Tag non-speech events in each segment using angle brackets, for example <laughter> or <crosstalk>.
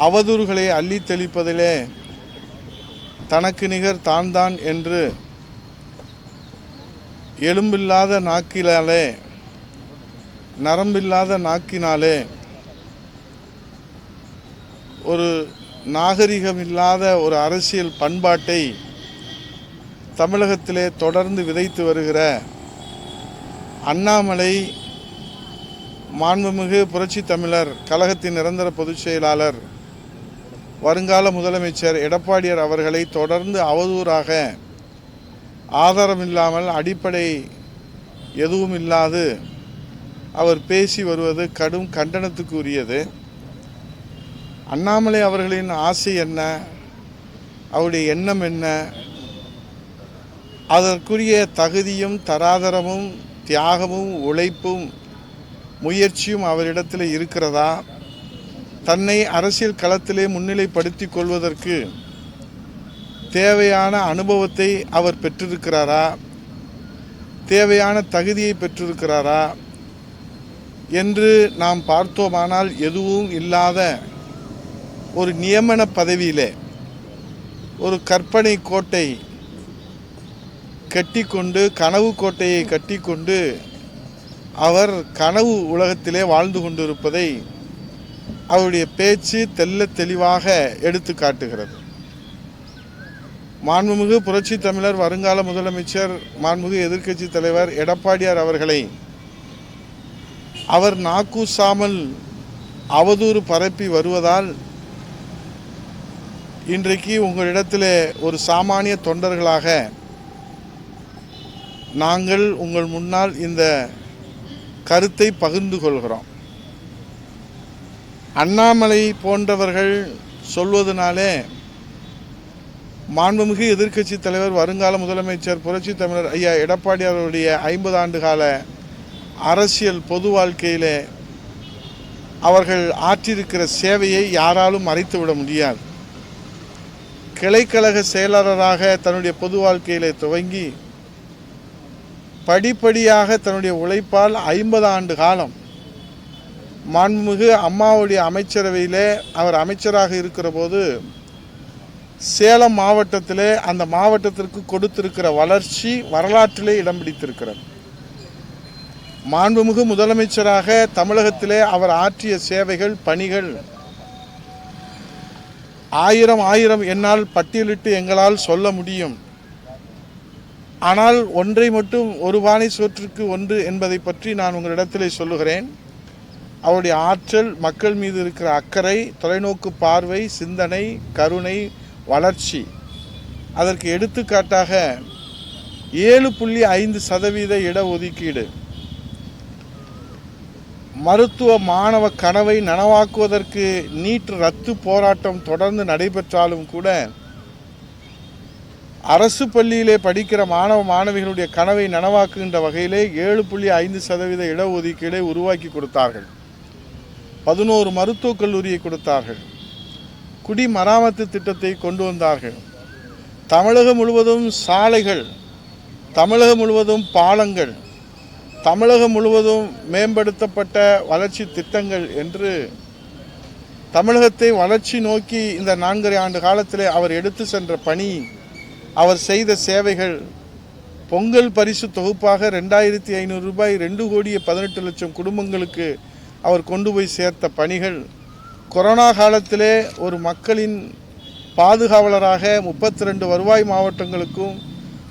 அவதூறுகளை அள்ளி தெளிப்பதிலே தனக்கு நிகர் தான் தான் என்று எலும்பில்லாத நாக்கினாலே நரம்பில்லாத நாக்கினாலே ஒரு நாகரிகமில்லாத ஒரு அரசியல் பண்பாட்டை தமிழகத்திலே தொடர்ந்து விதைத்து வருகிற அண்ணாமலை மாண்புமிகு புரட்சி தமிழர் கழகத்தின் நிரந்தர பொதுச் செயலாளர் வருங்கால முதலமைச்சர் எடப்பாடியார் அவர்களை தொடர்ந்து அவதூறாக ஆதாரமில்லாமல் அடிப்படை எதுவும் இல்லாது அவர் பேசி வருவது கடும் கண்டனத்துக்கு உரியது அண்ணாமலை அவர்களின் ஆசை என்ன? அவருடைய எண்ணம் என்ன? அதற்குரிய தகுதியும் தராதரமும் தியாகமும் உழைப்பும் முயற்சியும் அவரிடத்தில் இருக்கிறதா? தன்னை அரசியல் களத்திலே முன்னிலைப்படுத்தி கொள்வதற்கு தேவையான அனுபவத்தை அவர் பெற்றிருக்கிறாரா? தேவையான தகுதியை பெற்றிருக்கிறாரா? என்று நாம் பார்த்தோமானால் எதுவும் இல்லாத ஒரு நியமன பதவியிலே ஒரு கற்பனை கோட்டை கட்டிக்கொண்டு கனவு கோட்டையை கட்டிக்கொண்டு அவர் கனவு உலகத்திலே வாழ்ந்து கொண்டிருப்பதை அவருடைய பேச்சு தெல்ல தெளிவாக எடுத்து காட்டுகிறது. மாண்புமிகு புரட்சி தமிழர் வருங்கால முதலமைச்சர் மாண்புமிகு எதிர்க்கட்சி தலைவர் எடப்பாடியார் அவர்களை அவர் நாக்கூசாமல் அவதூறு பரப்பி வருவதால் இன்றைக்கு உங்களிடத்தில் ஒரு சாமானிய தொண்டர்களாக நாங்கள் உங்கள் முன்னால் இந்த கருத்தை பகிர்ந்து கொள்கிறோம். அண்ணாமலை போன்றவர்கள் சொல்வதனாலே மாண்புமிகு எதிர்க்கட்சி தலைவர் வருங்கால முதலமைச்சர் புரட்சி தமிழர் ஐயா எடப்பாடி அவருடைய ஐம்பது ஆண்டு கால அரசியல் பொது வாழ்க்கையிலே அவர்கள் ஆற்றியிருக்கிற சேவையை யாராலும் மறைத்துவிட முடியாது. கிளைக்கழக செயலாளராக தன்னுடைய பொது வாழ்க்கையிலே துவங்கி படிப்படியாக தன்னுடைய உழைப்பால் ஐம்பது ஆண்டு காலம் மாண்புமிகு அம்மாவுடைய அமைச்சரவையிலே அவர் அமைச்சராக இருக்கிற போது சேலம் மாவட்டத்திலே அந்த மாவட்டத்திற்கு கொடுத்திருக்கிற வளர்ச்சி வரலாற்றிலே இடம் பிடித்திருக்கிறது. மாண்புமிகு முதலமைச்சராக தமிழகத்திலே அவர் ஆற்றிய சேவைகள் பணிகள் ஆயிரம் ஆயிரம் என்னால் பட்டியலிட்டு எங்களால் சொல்ல முடியும். ஆனால் ஒன்றை மட்டும் ஒரு பானை சோற்றுக்கு ஒன்று என்பதை பற்றி நான் உங்களிடத்திலே சொல்லுகிறேன். அவருடைய ஆற்றல் மக்கள் மீது இருக்கிற அக்கறை தொலைநோக்கு பார்வை சிந்தனை கருணை வளர்ச்சி. அதற்கு எடுத்துக்காட்டாக ஏழு புள்ளி ஐந்து சதவீத இடஒதுக்கீடு. மருத்துவ மாணவ கனவை நனவாக்குவதற்கு நீட் ரத்து போராட்டம் தொடர்ந்து நடைபெற்றாலும் கூட அரசு பள்ளியிலே படிக்கிற மாணவ மாணவிகளுடைய கனவை நனவாக்குகின்ற வகையிலே ஏழு புள்ளி ஐந்து சதவீத இடஒதுக்கீடை உருவாக்கி கொடுத்தார்கள். பதினோரு மருத்துவக் கல்லூரியை கொடுத்தார்கள். குடிமராமத்து திட்டத்தை கொண்டு வந்தார்கள். தமிழகம் முழுவதும் சாலைகள் தமிழகம் முழுவதும் பாலங்கள் தமிழகம் முழுவதும் மேம்படுத்தப்பட்ட வளர்ச்சி திட்டங்கள் என்று தமிழகத்தை வளர்ச்சி நோக்கி இந்த நான்கரை ஆண்டு காலத்தில் அவர் எடுத்து சென்ற பணி அவர் செய்த சேவைகள் பொங்கல் பரிசு தொகுப்பாக ரெண்டாயிரத்தி ஐநூறு ரூபாய் ரெண்டு கோடியே பதினெட்டு லட்சம் குடும்பங்களுக்கு அவர் கொண்டு போய் சேர்த்த பணிகள் கொரோனா காலத்திலே ஒரு மக்களின் பாதுகாவலராக முப்பத்தி ரெண்டு வருவாய் மாவட்டங்களுக்கும்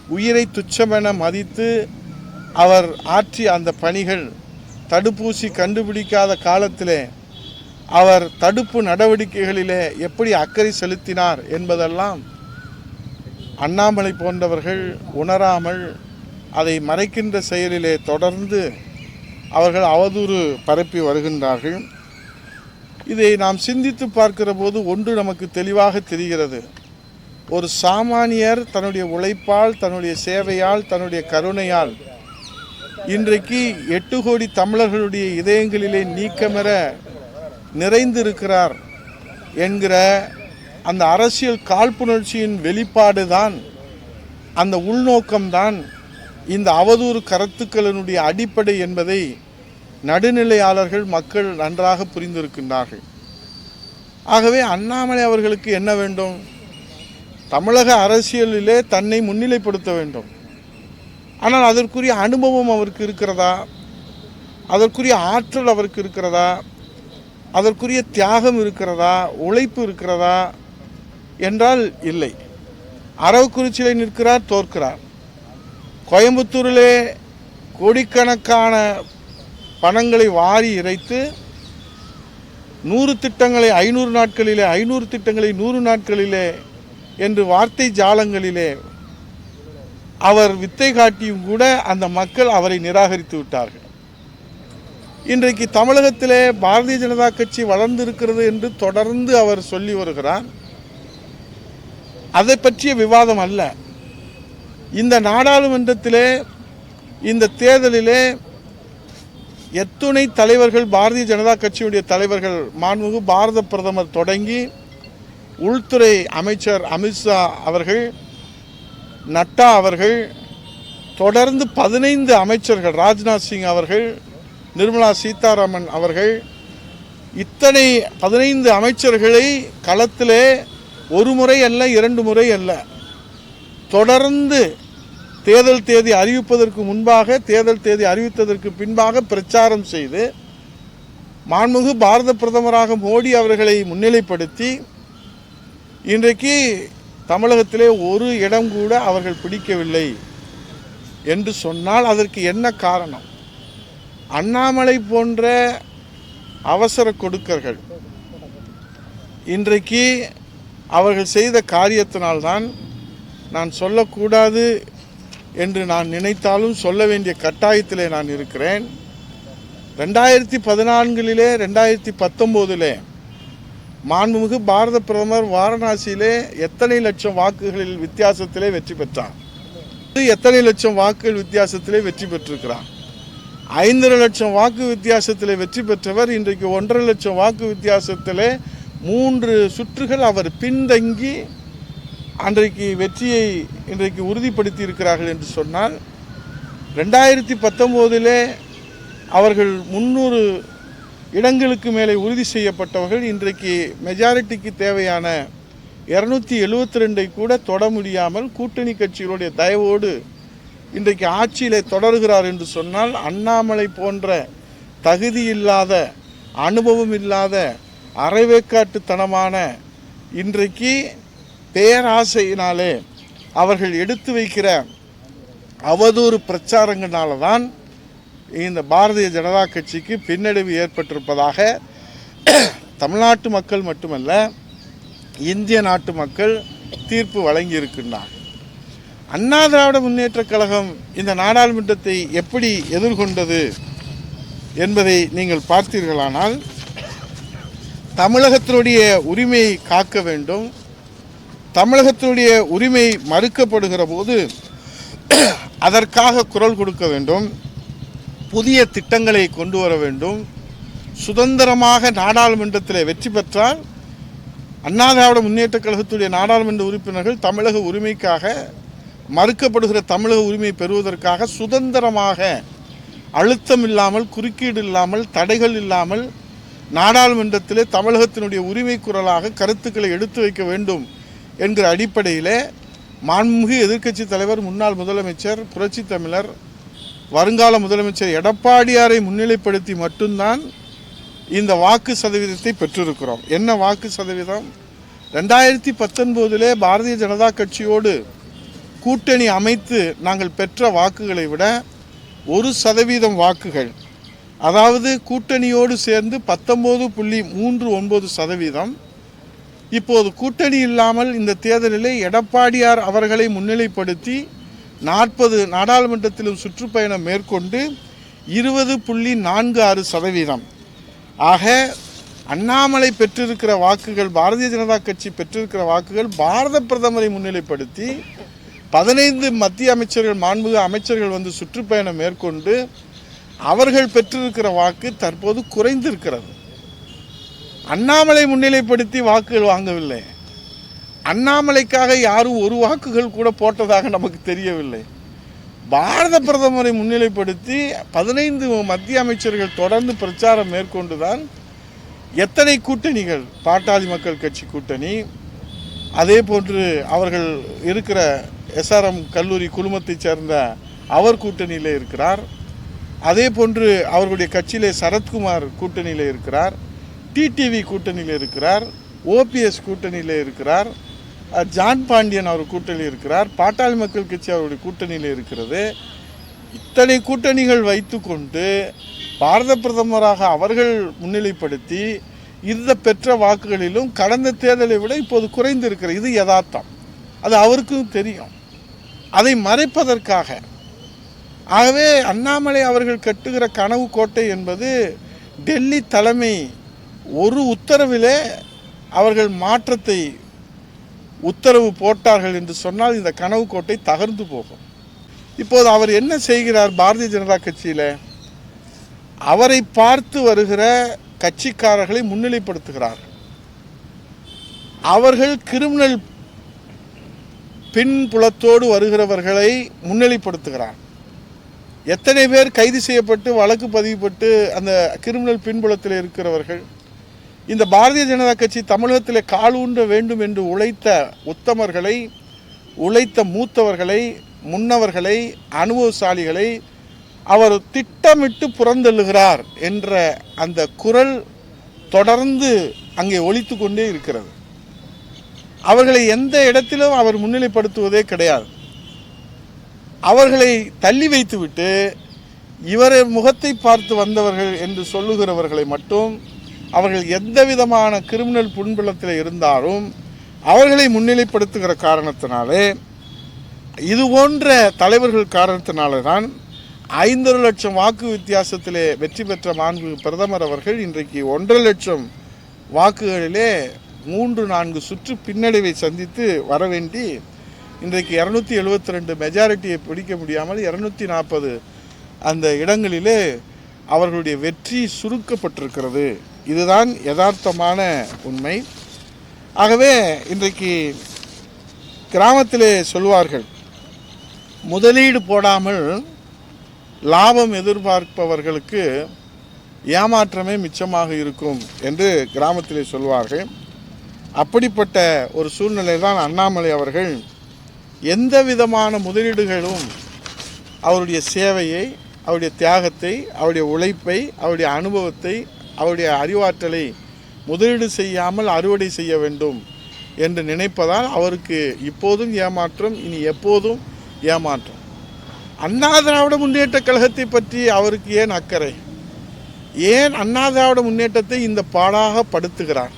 உயிரை துச்சமென மதித்து அவர் ஆற்றிய அந்த பணிகள் தடுப்பூசி கண்டுபிடிக்காத காலத்திலே அவர் தடுப்பு நடவடிக்கைகளிலே எப்படி அக்கறை செலுத்தினார் என்பதெல்லாம் அண்ணாமலை போன்றவர்கள் உணராமல் அதை மறைக்கின்ற செயலிலே தொடர்ந்து அவர்கள் அவதூறு பரப்பி வருகின்றார்கள். இதை நாம் சிந்தித்து பார்க்கிற போது ஒன்று நமக்கு தெளிவாக தெரிகிறது. ஒரு சாமானியர் தன்னுடைய உழைப்பால் தன்னுடைய சேவையால் தன்னுடைய கருணையால் இன்றைக்கு எட்டு கோடி தமிழர்களுடைய இதயங்களிலே நீக்கமெற நிறைந்திருக்கிறார் என்கிற அந்த அரசியல் காழ்ப்புணர்ச்சியின் வெளிப்பாடு தான் அந்த உள்நோக்கம்தான் இந்த அவதூறு கருத்துக்களினுடைய அடிப்படை என்பதை நடுநிலையாளர்கள் மக்கள் நன்றாக புரிந்திருக்கின்றார்கள். ஆகவே அண்ணாமலை அவர்களுக்கு என்ன வேண்டும்? தமிழக அரசியலிலே தன்னை முன்னிலைப்படுத்த வேண்டும். ஆனால் அதற்குரிய அனுபவம் அவருக்கு இருக்கிறதா? அதற்குரிய ஆற்றல் அவருக்கு இருக்கிறதா? அதற்குரிய தியாகம் இருக்கிறதா? உழைப்பு இருக்கிறதா? என்றால் இல்லை. அரவக்குறிச்சியில் நிற்கிறார் தோற்கிறார். கோயம்புத்தூரிலே கோடிக்கணக்கான பணங்களை வாரி இறைத்து நூறு திட்டங்களை ஐநூறு நாட்களிலே ஐநூறு திட்டங்களை நூறு நாட்களிலே என்று வார்த்தை ஜாலங்களிலே அவர் வித்தை காட்டியும் கூட அந்த மக்கள் அவரை நிராகரித்து விட்டார்கள். இன்றைக்கு தமிழகத்திலே பாரதிய ஜனதா கட்சி வளர்ந்திருக்கிறது என்று தொடர்ந்து அவர் சொல்லி வருகிறார். அதை பற்றிய விவாதம் அல்ல. இந்த நாடாளுமன்றத்திலே இந்த தேர்தலிலே எத்துணை தலைவர்கள் பாரதிய ஜனதா கட்சியுடைய தலைவர்கள் மாண்புமிகு பாரத பிரதமர் தொடங்கி உள்துறை அமைச்சர் அமித்ஷா அவர்கள் நட்டா அவர்கள் தொடர்ந்து பதினைந்து அமைச்சர்கள் ராஜ்நாத் சிங் அவர்கள் நிர்மலா சீதாராமன் அவர்கள் இத்தனை பதினைந்து அமைச்சர்களை களத்திலே ஒரு முறை அல்ல இரண்டு முறை அல்ல தொடர்ந்து தேர்தல் தேதி அறிவிப்பதற்கு முன்பாக தேர்தல் தேதி அறிவித்ததற்கு பின்பாக பிரச்சாரம் செய்து மாண்புமிகு பாரத பிரதமராக மோடி அவர்களை முன்னிலைப்படுத்தி இன்றைக்கு தமிழகத்திலே ஒரு இடம் கூட அவர்கள் பிடிக்கவில்லை என்று சொன்னால் அதற்கு என்ன காரணம்? அண்ணாமலை போன்ற அவசர கொடுக்கர்கள் இன்றைக்கு அவர்கள் செய்த காரியத்தினால்தான் நான் சொல்லக்கூடாது என்று நான் நினைத்தாலும் சொல்ல வேண்டிய கட்டாயத்திலே நான் இருக்கிறேன். ரெண்டாயிரத்தி பதினான்கிலே ரெண்டாயிரத்தி பத்தொம்போதிலே மாண்புமிகு பாரத பிரதமர் வாரணாசியிலே எத்தனை லட்சம் வாக்குகளில் வித்தியாசத்திலே வெற்றி பெற்றார்? எத்தனை லட்சம் வாக்குகள் வித்தியாசத்திலே வெற்றி பெற்றிருக்கிறார்? ஐந்தரை லட்சம் வாக்கு வித்தியாசத்திலே வெற்றி பெற்றவர் இன்றைக்கு ஒன்றரை லட்சம் வாக்கு வித்தியாசத்திலே மூன்று சுற்றுகள் அவர் பின்தங்கி அன்றைக்கு வெற்றியை இன்றைக்கு உறுதிப்படுத்தி இருக்கிறார்கள் என்று சொன்னால் ரெண்டாயிரத்தி பத்தொம்போதிலே அவர்கள் முந்நூறு இடங்களுக்கு மேலே உறுதி செய்யப்பட்டவர்கள் இன்றைக்கு மெஜாரிட்டிக்கு தேவையான இரநூத்தி எழுபத்தி ரெண்டை கூட தொட முடியாமல் கூட்டணி கட்சிகளுடைய தயவோடு இன்றைக்கு ஆட்சியில் தொடர்கிறார் என்று சொன்னால் அண்ணாமலை போன்ற தகுதி இல்லாத அனுபவம் இல்லாத அரைவேக்காட்டுத்தனமான இன்றைக்கு பேராசையினாலே அவர்கள் எடுத்து வைக்கிற அவதூறு பிரச்சாரங்களால தான் இந்த பாரதிய ஜனதா கட்சிக்கு பின்னடைவு ஏற்பட்டிருப்பதாக தமிழ்நாட்டு மக்கள் மட்டுமல்ல இந்திய நாட்டு மக்கள் தீர்ப்பு வழங்கியிருக்கின்றார். அண்ணா திராவிட முன்னேற்றக் கழகம் இந்த நாடாளுமன்றத்தை எப்படி எதிர்கொண்டது என்பதை நீங்கள் பார்த்தீர்களானால் தமிழகத்தினுடைய உரிமையை காக்க வேண்டும் தமிழகத்தினுடைய உரிமை மறுக்கப்படுகிற போது <clears throat> அதற்காக குரல் கொடுக்க வேண்டும். புதிய திட்டங்களை கொண்டு வர வேண்டும். சுதந்திரமாக நாடாளுமன்றத்தில் வெற்றி பெற்றால் அண்ணா திராவிட முன்னேற்ற கழகத்துடைய நாடாளுமன்ற உறுப்பினர்கள் தமிழக உரிமைக்காக மறுக்கப்படுகிற தமிழக உரிமை பெறுவதற்காக சுதந்திரமாக அழுத்தம் இல்லாமல் குறுக்கீடு இல்லாமல் தடைகள் இல்லாமல் நாடாளுமன்றத்திலே தமிழகத்தினுடைய உரிமை குரலாக கருத்துக்களை எடுத்து வைக்க வேண்டும். என்கிற அடிப்படையிலே மாண்புமிகு எதிர்க்கட்சி தலைவர் முன்னாள் முதலமைச்சர் புரட்சி தமிழர் வருங்கால முதலமைச்சர் எடப்பாடியாரை முன்னிலைப்படுத்தி மட்டும்தான் இந்த வாக்கு சதவீதத்தை பெற்றிருக்கிறோம். என்ன வாக்கு சதவீதம்? ரெண்டாயிரத்தி பத்தொன்பதிலே பாரதிய ஜனதா கட்சியோடு கூட்டணி அமைத்து நாங்கள் பெற்ற வாக்குகளை விட ஒரு சதவீதம் வாக்குகள் அதாவது கூட்டணியோடு சேர்ந்து பத்தொம்போது புள்ளி மூன்று ஒன்பது சதவீதம் இப்போது கூட்டணி இல்லாமல் இந்த தேர்தலிலே எடப்பாடியார் அவர்களை முன்னிலைப்படுத்தி நாற்பது நாடாளுமன்றத்திலும் சுற்றுப்பயணம் மேற்கொண்டு இருபது புள்ளி நான்கு ஆறு சதவீதம். ஆக அண்ணாமலை பெற்றிருக்கிற வாக்குகள் பாரதிய ஜனதா கட்சி பெற்றிருக்கிற வாக்குகள் பாரத பிரதமரை முன்னிலைப்படுத்தி பதினைந்து மத்திய அமைச்சர்கள் மாண்புக அமைச்சர்கள் வந்து சுற்றுப்பயணம் மேற்கொண்டு அவர்கள் பெற்றிருக்கிற வாக்கு தற்போது குறைந்திருக்கிறது. அண்ணாமலை முன்னிலைப்படுத்தி வாக்குகள் வாங்கவில்லை. அண்ணாமலைக்காக யாரும் ஒரு வாக்குகள் கூட போட்டதாக நமக்கு தெரியவில்லை. பாரத பிரதமரை முன்னிலைப்படுத்தி பதினைந்து மத்திய அமைச்சர்கள் தொடர்ந்து பிரச்சாரம் மேற்கொண்டுதான் எத்தனை கூட்டணிகள் பாட்டாளி மக்கள் கட்சி கூட்டணி அதே போன்று அவர்கள் இருக்கிற எஸ்ஆர்எம் கல்லூரி குழுமத்தைச் சேர்ந்த அவர் கூட்டணியில் இருக்கிறார். அதே போன்று அவர்களுடைய கட்சியிலே சரத்குமார் கூட்டணியில் இருக்கிறார். டிடிவி கூட்டணியில் இருக்கிறார் ஓபிஎஸ் கூட்டணியில் இருக்கிறார் ஜான் பாண்டியன் அவர் கூட்டணியில் இருக்கிறார் பாட்டாளி மக்கள் கட்சி அவருடைய கூட்டணியில் இருக்கிறது. இத்தனை கூட்டணிகள் வைத்துக்கொண்டு பாரத பிரதமராக அவர்கள் முன்னிலைப்படுத்தி இந்த பெற்ற வாக்குகளிலும் கடந்த தேர்தலை விட இப்போது குறைந்து இது யதார்த்தம். அது அவருக்கும் தெரியும். அதை மறைப்பதற்காக. ஆகவே அண்ணாமலை அவர்கள் கட்டுகிற கனவு கோட்டை என்பது டெல்லி தலைமை ஒரு உத்தரவிலே அவர்கள் மாற்றத்தை உத்தரவு போட்டார்கள் என்று சொன்னால் இந்த கனவு கோட்டை தகர்ந்து போகும். இப்போது அவர் என்ன செய்கிறார் பாரதிய ஜனதா கட்சியில்? அவரை பார்த்து வருகிற கட்சிக்காரர்களை முன்னிலைப்படுத்துகிறார் அவர்கள் கிரிமினல் பின்புலத்தோடு வருகிறவர்களை முன்னிலைப்படுத்துகிறார். எத்தனை பேர் கைது செய்யப்பட்டு வழக்கு பதிவுபட்டு அந்த கிரிமினல் பின்புலத்தில் இருக்கிறவர்கள் இந்த பாரதிய ஜனதா கட்சி தமிழகத்தில் காலூன்ற வேண்டும் என்று உழைத்த உத்தமர்களை உழைத்த மூத்தவர்களை முன்னவர்களை அனுபவசாலிகளை அவர் திட்டமிட்டு புறந்தள்ளுகிறார் என்ற அந்த குரல் தொடர்ந்து அங்கே ஒழித்து கொண்டே இருக்கிறது. அவர்களை எந்த இடத்திலும் அவர் முன்னிலைப்படுத்துவதே கிடையாது. அவர்களை தள்ளி வைத்துவிட்டு இவரை முகத்தை பார்த்து வந்தவர்கள் என்று சொல்லுகிறவர்களை மட்டும் அவர்கள் எந்த விதமான கிரிமினல் புண்பலத்தில் இருந்தாலும் அவர்களை முன்னிலைப்படுத்துகிற காரணத்தினாலே இது போன்ற தலைவர்கள் காரணத்தினால தான் ஐந்தரை லட்சம் வாக்கு வித்தியாசத்திலே வெற்றி பெற்ற மாண்பு பிரதமர் அவர்கள் இன்றைக்கு ஒன்றரை லட்சம் வாக்குகளிலே மூன்று நான்கு சுற்று பின்னடைவை சந்தித்து வர வேண்டி இன்றைக்கு இரநூத்தி எழுபத்தி ரெண்டு மெஜாரிட்டியை பிடிக்க முடியாமல் இரநூத்தி நாற்பது அந்த இடங்களிலே அவர்களுடைய வெற்றி சுருக்கப்பட்டிருக்கிறது. இதுதான் யதார்த்தமான உண்மை. ஆகவே இன்றைக்கு கிராமத்திலே சொல்வார்கள் முதலீடு போடாமல் லாபம் எதிர்பார்ப்பவர்களுக்கு ஏமாற்றமே மிச்சமாக இருக்கும் என்று கிராமத்திலே சொல்வார்கள். அப்படிப்பட்ட ஒரு சூழ்நிலை தான் அண்ணாமலை அவர்கள் எந்த விதமான முதலீடுகளும் அவருடைய சேவையை அவருடைய தியாகத்தை அவருடைய உழைப்பை அவருடைய அனுபவத்தை அவருடைய அறிவாற்றலை முதலீடு செய்யாமல் அறுவடை செய்ய வேண்டும் என்று நினைப்பதால் அவருக்கு இப்போதும் ஏமாற்றம் இனி எப்போதும் ஏமாற்றம். அண்ணா திராவிட முன்னேற்ற கழகத்தை பற்றி அவருக்கு ஏன் அக்கறை? ஏன் அண்ணா திராவிட முன்னேற்றத்தை இந்த பாடாக படுத்துகிறார்?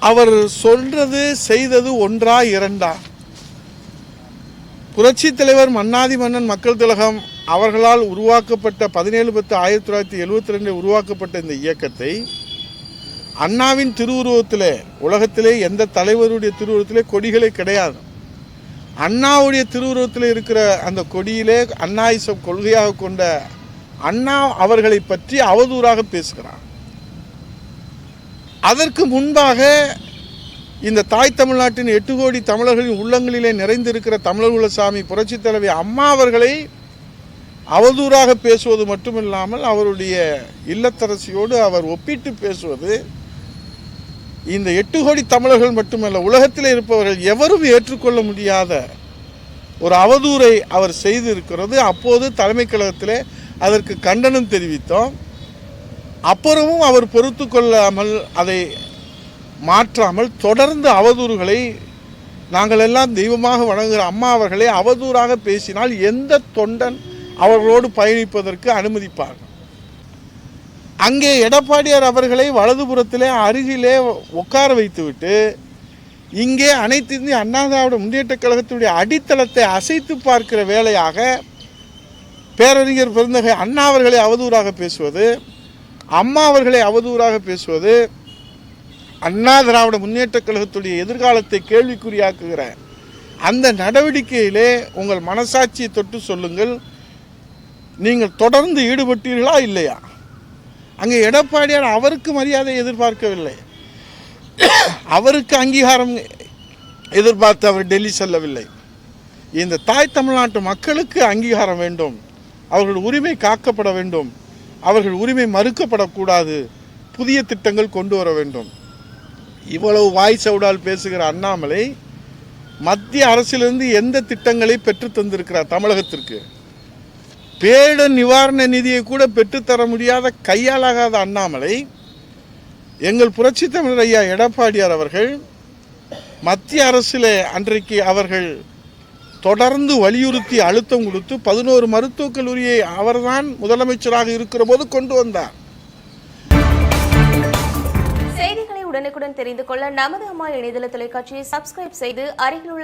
அவர் சொல்றது செய்தது ஒன்றா இரண்டா? புரட்சி தலைவர் மன்னாதி மன்னன் மக்கள் திலகம் அவர்களால் உருவாக்கப்பட்ட பதினேழு பத்து ஆயிரத்தி தொள்ளாயிரத்தி எழுபத்தி ரெண்டில் உருவாக்கப்பட்ட இந்த இயக்கத்தை அண்ணாவின் திருவுருவத்திலே உலகத்திலே எந்த தலைவருடைய திருவுருவத்திலே கொடிகளே கிடையாது. அண்ணாவுடைய திருவுருவத்தில் இருக்கிற அந்த கொடியிலே அண்ணாயிசம் கொள்கையாக கொண்ட அண்ணா அவர்களை பற்றி அவதூறாக பேசுகிறார். அதற்கு முன்பாக இந்த தாய் தமிழ்நாட்டின் எட்டு கோடி தமிழர்களின் உள்ளங்களிலே நிறைந்திருக்கிற தமிழர் சாமி புரட்சித் தலைவி அம்மா அவர்களை அவதூறாக பேசுவது மட்டுமில்லாமல் அவருடைய இல்லத்தரசியோடு அவர் ஒப்பிட்டு பேசுவது இந்த எட்டு கோடி தமிழர்கள் மட்டுமல்ல உலகத்தில் இருப்பவர்கள் எவரும் ஏற்றுக்கொள்ள முடியாத ஒரு அவதூறை அவர் செய்திருக்கிறது. அப்போது தலைமை கழகத்தில் அதற்கு கண்டனம் தெரிவித்தோம். அப்புறமும் அவர் பொறுத்து கொள்ளாமல் அதை மாற்றாமல் தொடர்ந்து அவதூறுகளை நாங்கள் எல்லாம் தெய்வமாக வணங்குகிற அம்மா அவர்களை அவதூறாக பேசினால் எந்த தொண்டன் அவர்களோடு பயணிப்பதற்கு அனுமதிப்பார்கள். அங்கே எடப்பாடியார் அவர்களை வலதுபுறத்திலே அருகிலே உட்கார வைத்துவிட்டு இங்கே அனைத்து இந்திய அண்ணா திராவிட முன்னேற்ற கழகத்துடைய அடித்தளத்தை அசைத்து பார்க்கிற வேலையாக பேரறிஞர் பெருந்தகை அண்ணா அவர்களை அவதூறாக பேசுவது அம்மா அவர்களை அவதூறாக பேசுவது அண்ணா திராவிட முன்னேற்ற கழகத்துடைய எதிர்காலத்தை கேள்விக்குறியாக்குகிற அந்த நடவடிக்கையிலே உங்கள் மனசாட்சியை தொட்டு சொல்லுங்கள். நீங்கள் தொடர்ந்து ஈடுபட்டீர்களா இல்லையா? அங்கே எடப்பாடியார் அவருக்கு மரியாதை எதிர்பார்க்கவில்லை. அவருக்கு அங்கீகாரம் எதிர்பார்த்து அவர் டெல்லி செல்லவில்லை. இந்த தாய் தமிழ்நாட்டு மக்களுக்கு அங்கீகாரம் வேண்டும். அவர்கள் உரிமை காக்கப்பட வேண்டும். அவர்கள் உரிமை மறுக்கப்படக்கூடாது. புதிய திட்டங்கள் கொண்டு வர வேண்டும். இவ்வளவு வாய் சவுடால் பேசுகிற அண்ணாமலை மத்திய அரசிலிருந்து எந்த திட்டங்களை பெற்று தந்திருக்கிறார் தமிழகத்திற்கு? பேட நிவாரண நிதியை கூட பெற்றுத்தர முடியாத கையாளாகாத அண்ணாமலை எங்கள் புரட்சி தமிழர் ஐயா எடப்பாடியார் அவர்கள் மத்திய அரசில் அன்றைக்கு அவர்கள் தொடர்ந்து வலியுறுத்தி அழுத்தம் கொடுத்து பதினோரு மருத்துவக் கல்லூரியை அவர்தான் முதலமைச்சராக இருக்கிற போது கொண்டு வந்தார். செய்திகளை உடனுக்குடன் தெரிந்து கொள்ள நமது அம்மா இணையதள தொலைக்காட்சியை சப்ஸ்கிரைப் செய்து அருகில்